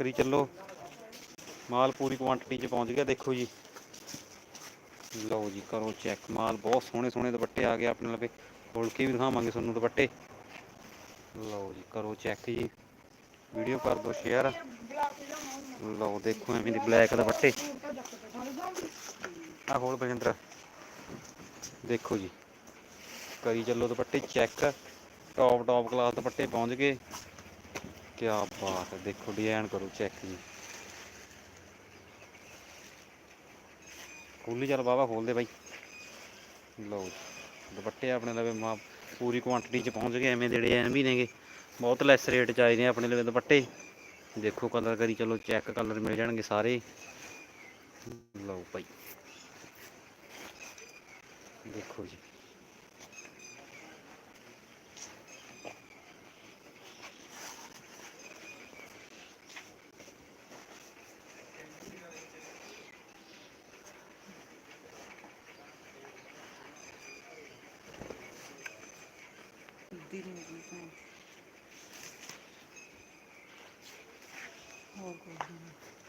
ਕਰੀ ਚੱਲੋ। ਮਾਲ ਪੂਰੀ ਕੁਆਂਟੀਟੀ ਚ ਪਹੁੰਚ ਗਿਆ, ਦੇਖੋ ਜੀ। ਲਓ ਜੀ ਕਰੋ ਚੈੱਕ ਮਾਲ ਬਹੁਤ ਸੋਹਣੇ ਸੋਹਣੇ ਦੁਪੱਟੇ ਆ ਗਏ ਆਪਣੇ ਲਵੇ। ਖੋਲ ਕੇ ਵੀ ਦਿਖਾਵਾਂਗੇ ਤੁਹਾਨੂੰ ਦੁਪੱਟੇ। ਲਓ ਜੀ ਕਰੋ ਚੈੱਕ ਜੀ। ਵੀਡੀਓ ਕਰ ਦਿਓ ਸ਼ੇਅਰ ਲਓ, ਦੇਖੋ ਐਵੇਂ ਦੀ ਬਲੈਕ ਦੁਪੱਟੇ। ਆ ਖੋਲ ਬਜਿੰਦਰ ਦੇਖੋ ਜੀ। ਕਰੀ ਚੱਲੋ ਦੁਪੱਟੇ ਚੈੱਕ ਟੌਪ ਟੌਪ ਕਲਾਸ ਦੁਪੱਟੇ ਪਹੁੰਚ ਗਏ। ਕੀ ਬਾਤ ਹੈ, ਦੇਖੋ, ਡਿਜ਼ਾਈਨ ਕਰੋ ਚੈੱਕ ਜੀ। ਖੋਲੀ ਚੱਲ ਬਾਬਾ ਖੋਲ ਦੇ ਬਾਈ। ਲਓ ਜੀ, ਦੁਪੱਟੇ ਆਪਣੇ ਲਵੇ ਮਾ, ਪੂਰੀ ਕੁਆਂਟੀਟੀ ਚ ਪਹੁੰਚ ਗਏ, ਐਵੇਂ ਦੇ ਐਨ ਵੀ ਨੇਗੇ। ਬਹੁਤ ਲੈਸ ਰੇਟ ਚ ਆਏ ਨੇ ਆਪਣੇ ਲਵੇ ਦੁਪੱਟੇ। ਦੇਖੋ ਕਲਰ ਕਰੀ, ਚਲੋ ਚੈੱਕ ਕਲਰ ਮਿਲ ਜਾਣਗੇ ਸਾਰੇ। ਲਓ ਭਾਈ ਦੇਖੋ ਜੀ। холодильник візьму. О, холодильник.